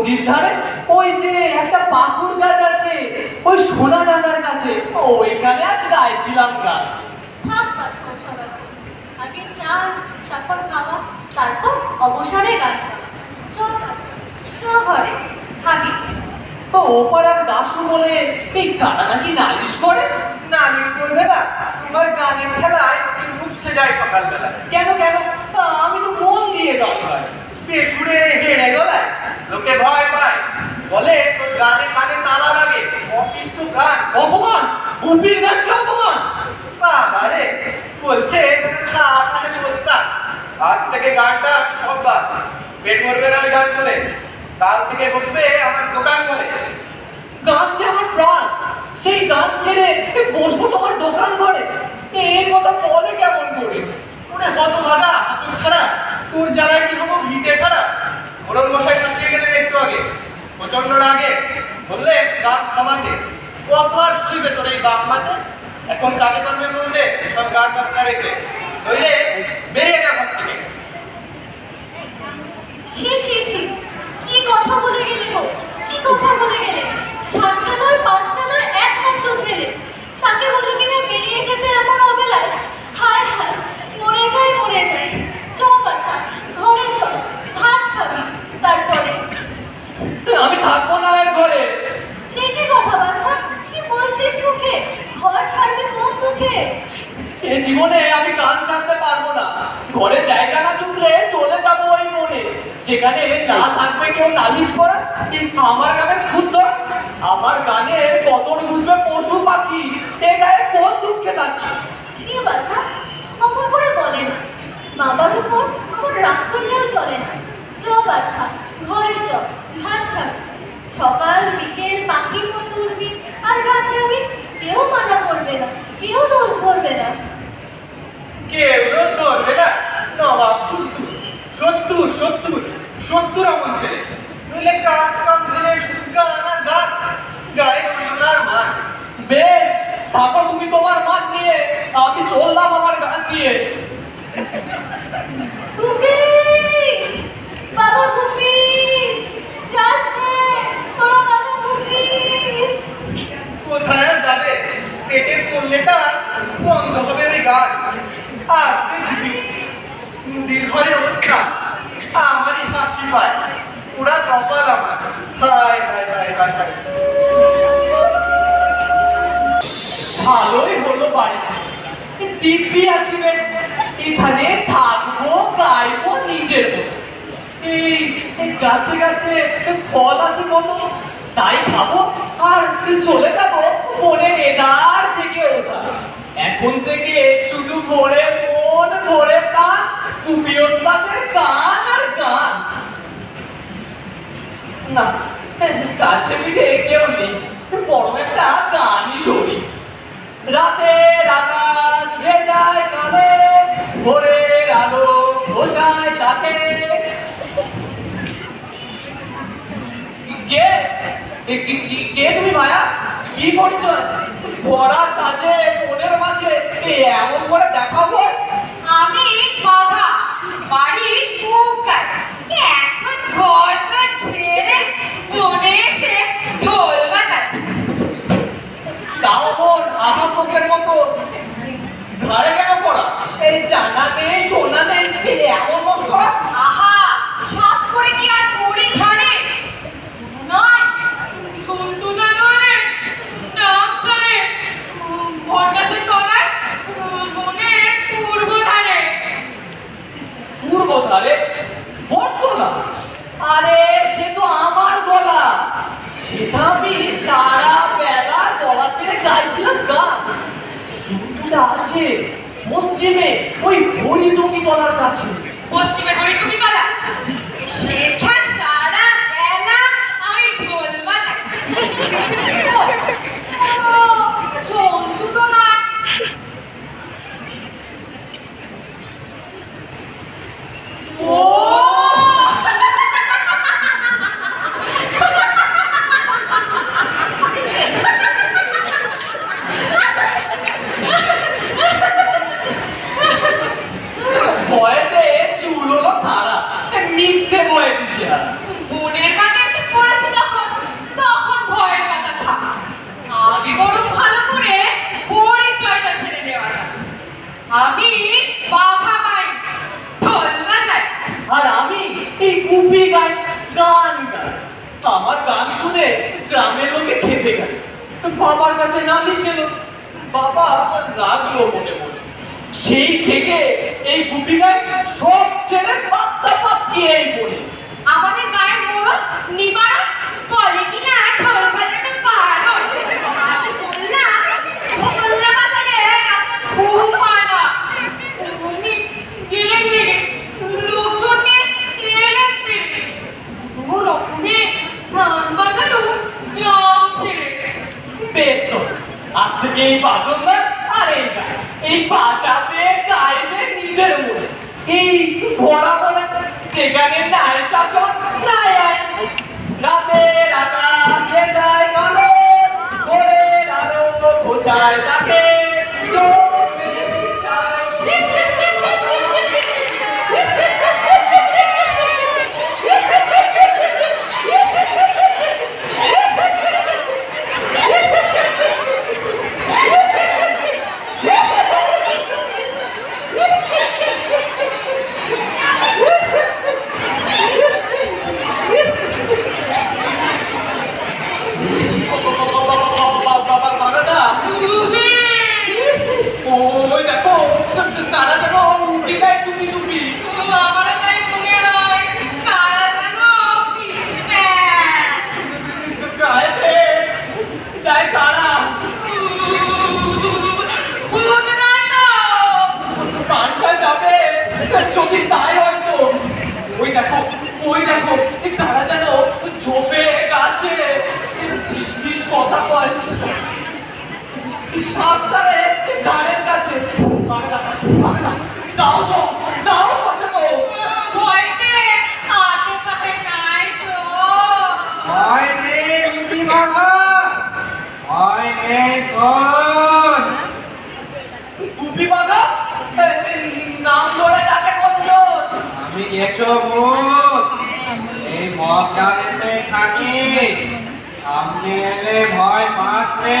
নদীর ধারে ওই যে একটা পাকুড় গাছ আছে ওই সোনা ডাঙার কাছে। ওইখানে আজ গাইছিলাম গান থাক বাজকর সবার আগে চা তারপর খাওয়া তারপর অবসরে গান গাওয়া। চ কাছে। চ ঘরে। থাকি। ও ওপাড়ার দাসু বলে এই গানা নাকি নালিশ করে? নালিশ করবে না। তোমার গানের খেলায় তুমি উঠছে যায় সকালবেলা। কেন কেন? তা আমি তো মন দিয়ে গান গাই। বেসুরে হেড়ে গলায়। লোকে ভয় পায়। বলে তোর গানে কানে তালা লাগে অপিষ্ট গান অপমান? উপির গানকে অপমান? বাবা রে বলছে খাস মানে বস্তা। আজ থেকে গানটা সব বাদ। পেট মরবে না ওই গান শুনে। কাল থেকে বসবে আমার দোকান করে গান যে আমার প্রাণ সেই গান ছেড়ে বসবো তোমার দোকান ঘরে। এই কথা বলে কেমন করে? ওরে কত বাধা ছাড়া তোর জ্বালায় কি হব ভিটে ছাড়া? ওরম মশাই শাসিয়ে গেলেন একটু আগে প্রচণ্ড রাগে বললে গান থামাতে। কতবার শুইবে, তোর এই বাপ মাতে এখন কাজে কর্মের মধ্যে সব গান বাজনা রেখে নইলে বেরিয়ে যা ঘর থেকে। কি কথা বলে গেলে কি কথা বলে গেলে সাতটা নয় পাঁচটা নয় একমাত্র ছেলে তাকে বলে কিনা বেরিয়ে যেতে এমন অবেলায় হায় হায় মরে যাই মরে যাই চ বাচ্চা ঘরে চ ভাত খাবি তারপরে আমি থাকব না এর ঘরে সে কি কথা বাচ্চা কি বলছিস মুখে ঘর ছাড়বি কোন দুঃখে এ জীবনে আমি গান ছাড়তে পারব না ঘরে জায়গা না চুকলে চলে যাব ওই মনে সেখানে না থাকবে কেউ নালিশ করা কিন্তু আমার ক্ষুদ্র আমার গানের কদর বুঝবে পশু পাখি এ গায়ে কোন দুঃখে থাকি ছি বাচ্চা অমন করে বলে না। বাবার উপর আমার রাগ করলেও চলে না। চ বাচ্চা ঘরে চ ভাত খাবি। সকাল বিকেল পাখির মতো উঠবি আর গান গাবি কেউ মানা করবে না কেউ দোষ ধরবে না। কেউ রোজ ধরবে না নবাব তুত্তুর সত্তর সত্তর সত্তর এমন ছেলে নইলে কাজ কাম ফেলে শুধু গান আর গান গায়ে রবীন্দ্রনাথ মান বেশ থাকো তুমি তোমার মাঠ নিয়ে আমি চললাম আমার গান নিয়ে গুপি বাবা গুপি যাস নে তোরা বাবা গুপি কোথায় যাবে? পেটের করলেটা বন্ধ হবে ওই গান আর পৃথিবী দীর্ঘের অবস্থা। আমারই হাসি পায়। ওরা কপাল আমার। হায় হায় হায় হায় হায়। ভালোই হলো বাড়িতে দিব্যি আছি এখানে থাকব, গাইবো, নিজের এই গাছে গাছে ফল আছে কত। তাই খাব আর চলে যাব মনের এদার থেকে ওঠা এখন থেকে শুধু ভরে মন, ভরে প্রাণ কুপিয়তাদের গান আর গান। না কাছে পিঠে কেউ নেই। বড় একটা গানই ধরি। রাতের আকাশ ভেজায় কালে ভোরের আলো বোঝায় তাকে। কে? কি- তুমি মায়া কি পরিচয়? ভরা সাজে মনের মাঝে এমন করে দেখাবো আমি বাঘা, বাড়ি কুকার। এখন ঘর ছেড়ে মনে এসে মুখের মতো। ঘরে কেন পড়া? এই জানাতে শোনাতে এমন মশলা আহা সব করে কি আর পড়ি ঘরে নয় ঝুলতু জানোয়ারে ডাক ছাড়ে বট গাছের তলায় বনের পূর্ব ধারে পূর্ব ধারে বট গলা আরে সে তো আমার গলা সেটা আমি সারা বেলা গলা ছেড়ে গাইছিলাম গান দুটা আছে পশ্চিমে ওই হরিটুকি তলার কাছে। পশ্চিমে হরিটুকি তলা? কলা সেখান সারা বেলা আমি ঢোল বাজাই ও, চন্দু তো নয় ও ভয়েতে চুল হলো তারা মিথ্যে ভয়ে দিছে আর বোনের কাছে এসে আমি বাঘা মাই ঢোল বাজাই আর আমি এই কুপি গাই গান গাই আমার গান শুনে গ্রামের লোকে খেপে গেল। বাবার কাছে নালিশ এলো। বাবা রাগলো মনে মনে। সেই থেকে এই গুপি গায়ে সব ছেড়ে পাত্তা এই বলে আমাদের গায়ের মোড়ল নিবারণ বলে কিনা ঢোল বাজাতে পারো আমি বললাম ঢোল বাজালে নাচে খুব হয় না উনি গেলেন দিকে লোকজন নিয়ে এলেন দিকে কোনো রকমে গান বাজালো গ্রাম ছেড়ে বেশ তো আজ থেকে এই বাজন না আর এই গান এই বাজাবে গাইবে নিজের মনে এই ভরা মনে যেখানে নাই শাসন নাই আইন রাতের আকাশ ভেজায় কালো ভোরের আলো বোঝায় তাকে চোখ শ্বাস ছাড়ে কাছে। দাও তো দাও বসে তো। ভয়তে হাতে পায়ে নাই তো। বাবা শোন বাগা নাম ধরে ডাকে কোনজন আমি গেছো মুখ এই মগডালেতে থাকি। সামনে এলে ভয় পাসবে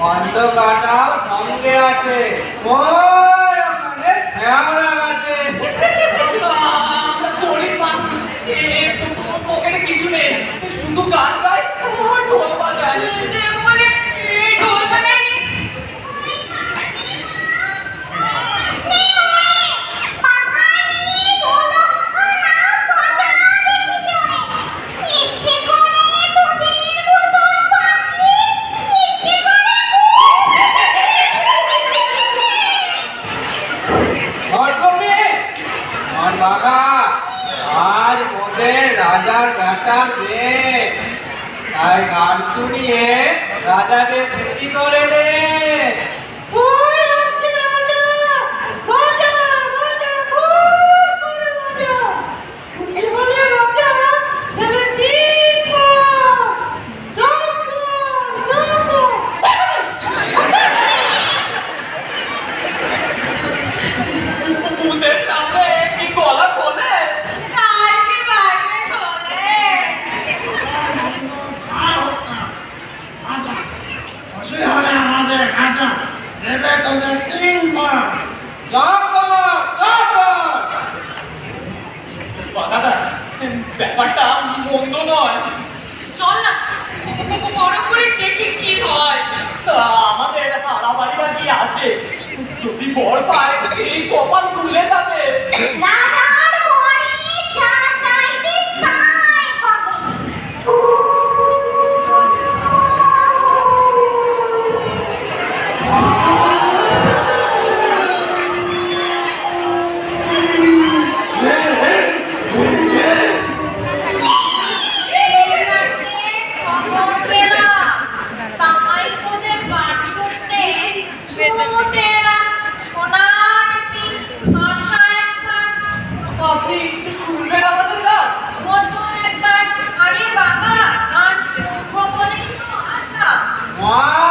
বলে কাটা সঙ্গে আছে ওই ওখানে শ্যামরা আছে কিছু নেই শুধু গান গায় ঢোল বাজায় খুশি হলে আমাদের কাঁচা দেবে তোদের তিনবার। জব্বর জব্বর ব্যাপারটা মন্দ নয়। চল না বড় করে দেখি কি হয়। তা আমাদের হারাবাড়ি আছে? যদি বর পায় এই কপাল খুলে যাবে। কফি একটু শুনবে না দাদা মজনু একবার আরে বাবা আর বলে আশা। ওয়া